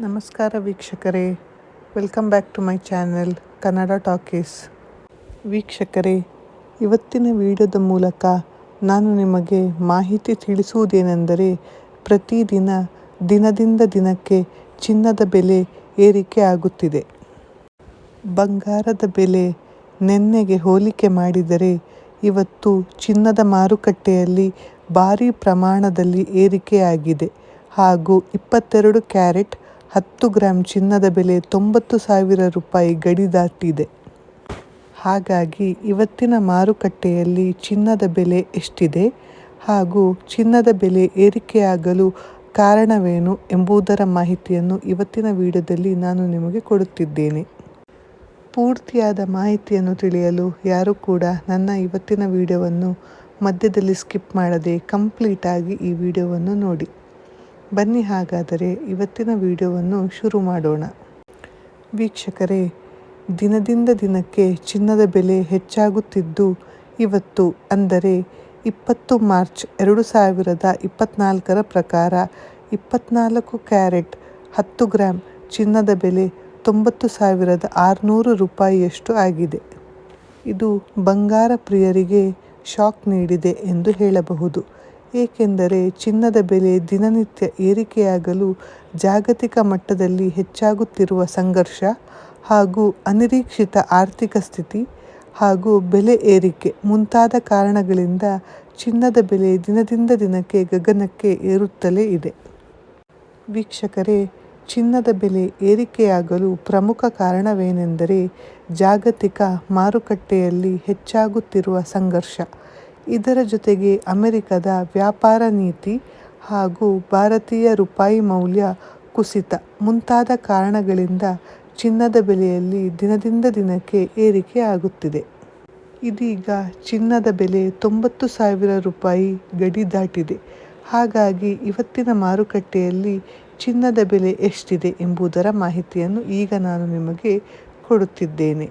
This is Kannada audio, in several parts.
ನಮಸ್ಕಾರ ವೀಕ್ಷಕರೇ. Welcome back to my channel Kannada talkies ವೀಕ್ಷಕರೇ, ಇವತ್ತಿನ ವಿಡಿಯೋದ ಮೂಲಕ ನಾನು ನಿಮಗೆ ಮಾಹಿತಿ ತಿಳಿಸುವುದೇನೆಂದರೆ, ಪ್ರತಿದಿನ ದಿನದಿಂದ ದಿನಕ್ಕೆ ಚಿನ್ನದ ಬೆಲೆ ಏರಿಕೆ ಆಗುತ್ತಿದೆ. ಬಂಗಾರದ ಬೆಲೆ ನೆನ್ನೆಗೆ ಹೋಲಿಕೆ ಮಾಡಿದರೆ, ಇವತ್ತು ಚಿನ್ನದ ಮಾರುಕಟ್ಟೆಯಲ್ಲಿ ಭಾರೀ ಪ್ರಮಾಣದಲ್ಲಿ ಏರಿಕೆಯಾಗಿದೆ. ಹಾಗೂ ಇಪ್ಪತ್ತೆರಡು ಕ್ಯಾರೆಟ್ ಹತ್ತು ಗ್ರಾಂ ಚಿನ್ನದ ಬೆಲೆ ತೊಂಬತ್ತು ಸಾವಿರ ರೂಪಾಯಿ ಗಡಿ ದಾಟಿದೆ. ಹಾಗಾಗಿ ಇವತ್ತಿನ ಮಾರುಕಟ್ಟೆಯಲ್ಲಿ ಚಿನ್ನದ ಬೆಲೆ ಎಷ್ಟಿದೆ ಹಾಗೂ ಚಿನ್ನದ ಬೆಲೆ ಏರಿಕೆಯಾಗಲು ಕಾರಣವೇನು ಎಂಬುದರ ಮಾಹಿತಿಯನ್ನು ಇವತ್ತಿನ ವಿಡಿಯೋದಲ್ಲಿ ನಾನು ನಿಮಗೆ ಕೊಡುತ್ತಿದ್ದೇನೆ. ಪೂರ್ತಿಯಾದ ಮಾಹಿತಿಯನ್ನು ತಿಳಿಯಲು ಯಾರು ಕೂಡ ನನ್ನ ಇವತ್ತಿನ ವಿಡಿಯೋವನ್ನು ಮಧ್ಯದಲ್ಲಿ ಸ್ಕಿಪ್ ಮಾಡದೆ ಕಂಪ್ಲೀಟಾಗಿ ಈ ವಿಡಿಯೋವನ್ನು ನೋಡಿ. ಬನ್ನಿ ಹಾಗಾದರೆ ಇವತ್ತಿನ ವಿಡಿಯೋವನ್ನು ಶುರು ಮಾಡೋಣ. ವೀಕ್ಷಕರೇ, ದಿನದಿಂದ ದಿನಕ್ಕೆ ಚಿನ್ನದ ಬೆಲೆ ಹೆಚ್ಚಾಗುತ್ತಿದ್ದು ಇವತ್ತು ಅಂದರೆ ಇಪ್ಪತ್ತು ಮಾರ್ಚ್ ಎರಡು ಸಾವಿರದ ಇಪ್ಪತ್ನಾಲ್ಕರ ಪ್ರಕಾರ ಇಪ್ಪತ್ನಾಲ್ಕು ಕ್ಯಾರೆಟ್ ಹತ್ತು ಗ್ರಾಮ್ ಚಿನ್ನದ ಬೆಲೆ ತೊಂಬತ್ತು ಸಾವಿರದ ಆರುನೂರು ರೂಪಾಯಿಯಷ್ಟು ಆಗಿದೆ. ಇದು ಬಂಗಾರ ಪ್ರಿಯರಿಗೆ ಶಾಕ್ ನೀಡಿದೆ ಎಂದು ಹೇಳಬಹುದು. ಏಕೆಂದರೆ ಚಿನ್ನದ ಬೆಲೆ ದಿನನಿತ್ಯ ಏರಿಕೆಯಾಗಲು ಜಾಗತಿಕ ಮಟ್ಟದಲ್ಲಿ ಹೆಚ್ಚಾಗುತ್ತಿರುವ ಸಂಘರ್ಷ ಹಾಗೂ ಅನಿರೀಕ್ಷಿತ ಆರ್ಥಿಕ ಸ್ಥಿತಿ ಹಾಗೂ ಬೆಲೆ ಏರಿಕೆ ಮುಂತಾದ ಕಾರಣಗಳಿಂದ ಚಿನ್ನದ ಬೆಲೆ ದಿನದಿಂದ ದಿನಕ್ಕೆ ಗಗನಕ್ಕೆ ಏರುತ್ತಲೇ ಇದೆ. ವೀಕ್ಷಕರೇ, ಚಿನ್ನದ ಬೆಲೆ ಏರಿಕೆಯಾಗಲು ಪ್ರಮುಖ ಕಾರಣವೇನೆಂದರೆ ಜಾಗತಿಕ ಮಾರುಕಟ್ಟೆಯಲ್ಲಿ ಹೆಚ್ಚಾಗುತ್ತಿರುವ ಸಂಘರ್ಷ. ಇದರ ಜೊತೆಗೆ ಅಮೆರಿಕದ ವ್ಯಾಪಾರ ನೀತಿ ಹಾಗೂ ಭಾರತೀಯ ರೂಪಾಯಿ ಮೌಲ್ಯ ಕುಸಿತ ಮುಂತಾದ ಕಾರಣಗಳಿಂದ ಚಿನ್ನದ ಬೆಲೆಯಲ್ಲಿ ದಿನದಿಂದ ದಿನಕ್ಕೆ ಏರಿಕೆ ಆಗುತ್ತಿದೆ. ಇದೀಗ ಚಿನ್ನದ ಬೆಲೆ ತೊಂಬತ್ತು ಸಾವಿರ ರೂಪಾಯಿ ಗಡಿ ದಾಟಿದೆ. ಹಾಗಾಗಿ ಇವತ್ತಿನ ಮಾರುಕಟ್ಟೆಯಲ್ಲಿ ಚಿನ್ನದ ಬೆಲೆ ಎಷ್ಟಿದೆ ಎಂಬುದರ ಮಾಹಿತಿಯನ್ನು ಈಗ ನಾನು ನಿಮಗೆ ಕೊಡುತ್ತಿದ್ದೇನೆ.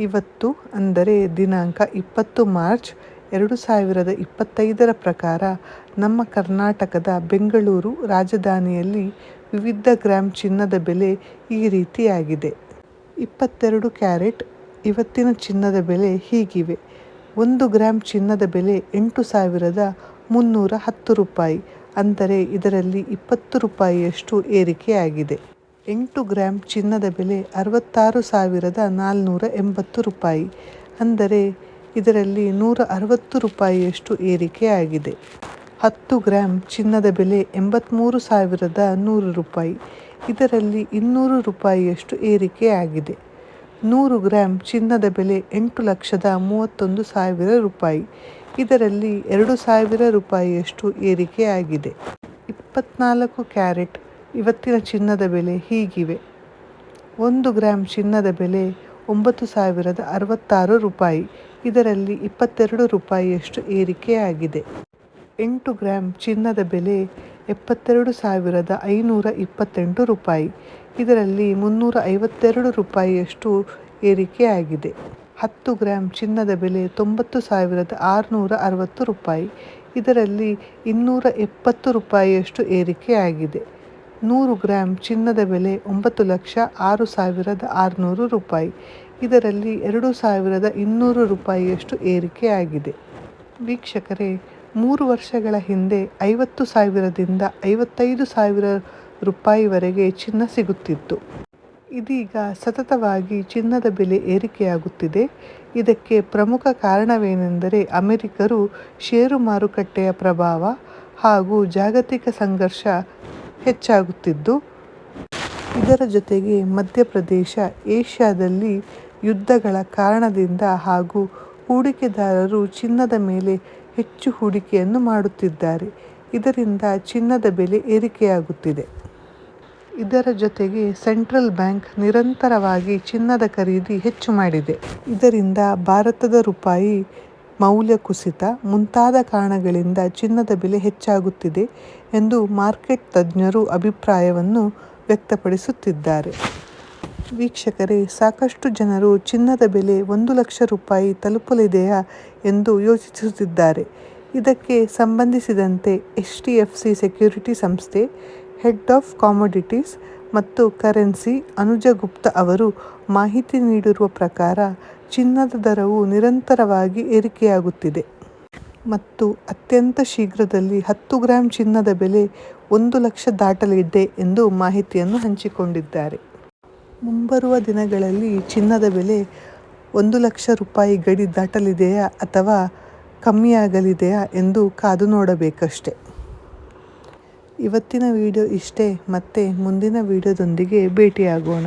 ಇವತ್ತು ಅಂದರೆ ದಿನಾಂಕ ಇಪ್ಪತ್ತು ಮಾರ್ಚ್ ಎರಡು ಸಾವಿರದ ಇಪ್ಪತ್ತೈದರ ಪ್ರಕಾರ ನಮ್ಮ ಕರ್ನಾಟಕದ ಬೆಂಗಳೂರು ರಾಜಧಾನಿಯಲ್ಲಿ ವಿವಿಧ ಗ್ರಾಂ ಚಿನ್ನದ ಬೆಲೆ ಈ ರೀತಿಯಾಗಿದೆ. ಇಪ್ಪತ್ತೆರಡು ಕ್ಯಾರೆಟ್ ಇವತ್ತಿನ ಚಿನ್ನದ ಬೆಲೆ ಹೀಗಿವೆ. ಒಂದು ಗ್ರಾಂ ಚಿನ್ನದ ಬೆಲೆ ಎಂಟು ಸಾವಿರದ ಮುನ್ನೂರ ಹತ್ತು ರೂಪಾಯಿ, ಅಂದರೆ ಇದರಲ್ಲಿ ಇಪ್ಪತ್ತು ರೂಪಾಯಿಯಷ್ಟು ಏರಿಕೆಯಾಗಿದೆ. ಎಂಟು ಗ್ರಾಂ ಚಿನ್ನದ ಬೆಲೆ ಅರವತ್ತಾರು ಸಾವಿರದ ನಾಲ್ನೂರ ಎಂಬತ್ತು ರೂಪಾಯಿ, ಅಂದರೆ ಇದರಲ್ಲಿ ನೂರ ಅರವತ್ತು ರೂಪಾಯಿಯಷ್ಟು ಏರಿಕೆಯಾಗಿದೆ. ಹತ್ತು ಗ್ರಾಂ ಚಿನ್ನದ ಬೆಲೆ ಎಂಬತ್ತ್ಮೂರು ಸಾವಿರದ ನೂರು ರೂಪಾಯಿ. ಇದರಲ್ಲಿ ಇನ್ನೂರು ರೂಪಾಯಿಯಷ್ಟು ಏರಿಕೆಯಾಗಿದೆ. ನೂರು ಗ್ರಾಂ ಚಿನ್ನದ ಬೆಲೆ ಎಂಟು ಲಕ್ಷದ ಮೂವತ್ತೊಂದು ಸಾವಿರ ರೂಪಾಯಿ. ಇದರಲ್ಲಿ ಎರಡು ಸಾವಿರ ರೂಪಾಯಿಯಷ್ಟು ಏರಿಕೆಯಾಗಿದೆ. ಇಪ್ಪತ್ನಾಲ್ಕು ಕ್ಯಾರೆಟ್ ಇವತ್ತಿನ ಚಿನ್ನದ ಬೆಲೆ ಹೀಗಿವೆ. ಒಂದು ಗ್ರಾಂ ಚಿನ್ನದ ಬೆಲೆ ಒಂಬತ್ತು ಸಾವಿರದ ಅರವತ್ತಾರು ರೂಪಾಯಿ. ಇದರಲ್ಲಿ ಇಪ್ಪತ್ತೆರಡು ರೂಪಾಯಿಯಷ್ಟು ಏರಿಕೆಯಾಗಿದೆ. ಎಂಟು ಗ್ರಾಂ ಚಿನ್ನದ ಬೆಲೆ ಎಪ್ಪತ್ತೆರಡು ಸಾವಿರದ ಐನೂರ ಇಪ್ಪತ್ತೆಂಟು ರೂಪಾಯಿ. ಇದರಲ್ಲಿ ಮುನ್ನೂರ ಐವತ್ತೆರಡು ರೂಪಾಯಿಯಷ್ಟು ಏರಿಕೆಯಾಗಿದೆ. ಹತ್ತು ಗ್ರಾಂ ಚಿನ್ನದ ಬೆಲೆ ತೊಂಬತ್ತು ಸಾವಿರದ ಆರುನೂರ ಅರವತ್ತು ರೂಪಾಯಿ. ಇದರಲ್ಲಿ ಇನ್ನೂರ ಎಪ್ಪತ್ತು ರೂಪಾಯಿಯಷ್ಟು ಏರಿಕೆಯಾಗಿದೆ. ನೂರು ಗ್ರಾಂ ಚಿನ್ನದ ಬೆಲೆ ಒಂಬತ್ತು ಲಕ್ಷ ಆರು ಸಾವಿರದ ಆರುನೂರು ರೂಪಾಯಿ. ಇದರಲ್ಲಿ ಎರಡು ಸಾವಿರದ ಇನ್ನೂರು ರೂಪಾಯಿಯಷ್ಟು ಏರಿಕೆಯಾಗಿದೆ. ವೀಕ್ಷಕರೇ, ಮೂರು ವರ್ಷಗಳ ಹಿಂದೆ ಐವತ್ತು ಸಾವಿರದಿಂದ ಐವತ್ತೈದು ಸಾವಿರ ರೂಪಾಯಿವರೆಗೆ ಚಿನ್ನ ಸಿಗುತ್ತಿತ್ತು. ಇದೀಗ ಸತತವಾಗಿ ಚಿನ್ನದ ಬೆಲೆ ಏರಿಕೆಯಾಗುತ್ತಿದೆ. ಇದಕ್ಕೆ ಪ್ರಮುಖ ಕಾರಣವೇನೆಂದರೆ ಅಮೆರಿಕರು ಷೇರು ಮಾರುಕಟ್ಟೆಯ ಪ್ರಭಾವ ಹಾಗೂ ಜಾಗತಿಕ ಸಂಘರ್ಷ ಹೆಚ್ಚಾಗುತ್ತಿದ್ದು. ಇದರ ಜೊತೆಗೆ ಮಧ್ಯಪ್ರದೇಶ, ಏಷ್ಯಾದಲ್ಲಿ ಯುದ್ಧಗಳ ಕಾರಣದಿಂದ ಹಾಗೂ ಹೂಡಿಕೆದಾರರು ಚಿನ್ನದ ಮೇಲೆ ಹೆಚ್ಚು ಹೂಡಿಕೆಯನ್ನು ಮಾಡುತ್ತಿದ್ದಾರೆ. ಇದರಿಂದ ಚಿನ್ನದ ಬೆಲೆ ಏರಿಕೆಯಾಗುತ್ತಿದೆ. ಇದರ ಜೊತೆಗೆ ಸೆಂಟ್ರಲ್ ಬ್ಯಾಂಕ್ ನಿರಂತರವಾಗಿ ಚಿನ್ನದ ಖರೀದಿ ಹೆಚ್ಚು ಮಾಡಿದೆ. ಇದರಿಂದ ಭಾರತದ ರೂಪಾಯಿ ಮೌಲ್ಯ ಕುಸಿತ ಮುಂತಾದ ಕಾರಣಗಳಿಂದ ಚಿನ್ನದ ಬೆಲೆ ಹೆಚ್ಚಾಗುತ್ತಿದೆ ಎಂದು ಮಾರ್ಕೆಟ್ ತಜ್ಞರು ಅಭಿಪ್ರಾಯವನ್ನು ವ್ಯಕ್ತಪಡಿಸುತ್ತಿದ್ದಾರೆ. ವೀಕ್ಷಕರೇ, ಸಾಕಷ್ಟು ಜನರು ಚಿನ್ನದ ಬೆಲೆ ಒಂದು ಲಕ್ಷ ರೂಪಾಯಿ ತಲುಪಲಿದೆಯಾ ಎಂದು ಯೋಚಿಸುತ್ತಿದ್ದಾರೆ. ಇದಕ್ಕೆ ಸಂಬಂಧಿಸಿದಂತೆ H D F C security ಸಂಸ್ಥೆ, ಹೆಡ್ ಆಫ್ ಕಾಮೊಡಿಟೀಸ್ ಮತ್ತು ಕರೆನ್ಸಿ ಅನುಜ ಗುಪ್ತ ಅವರು ಮಾಹಿತಿ ನೀಡಿರುವ ಪ್ರಕಾರ ಚಿನ್ನದ ದರವು ನಿರಂತರವಾಗಿ ಏರಿಕೆಯಾಗುತ್ತಿದೆ. ಮತ್ತು ಅತ್ಯಂತ ಶೀಘ್ರದಲ್ಲಿ ಹತ್ತು ಗ್ರಾಂ ಚಿನ್ನದ ಬೆಲೆ ಒಂದು ಲಕ್ಷ ದಾಟಲಿದೆ ಎಂದು ಮಾಹಿತಿಯನ್ನು ಹಂಚಿಕೊಂಡಿದ್ದಾರೆ. ಮುಂಬರುವ ದಿನಗಳಲ್ಲಿ ಚಿನ್ನದ ಬೆಲೆ ಒಂದು ಲಕ್ಷ ರೂಪಾಯಿ ಗಡಿ ದಾಟಲಿದೆಯಾ ಅಥವಾ ಕಮ್ಮಿಯಾಗಲಿದೆಯಾ ಎಂದು ಕಾದು ನೋಡಬೇಕಷ್ಟೆ. ಇವತ್ತಿನ ವಿಡಿಯೋ ಇಷ್ಟೇ, ಮತ್ತೆ ಮುಂದಿನ ವಿಡಿಯೋದೊಂದಿಗೆ ಭೇಟಿಯಾಗೋಣ.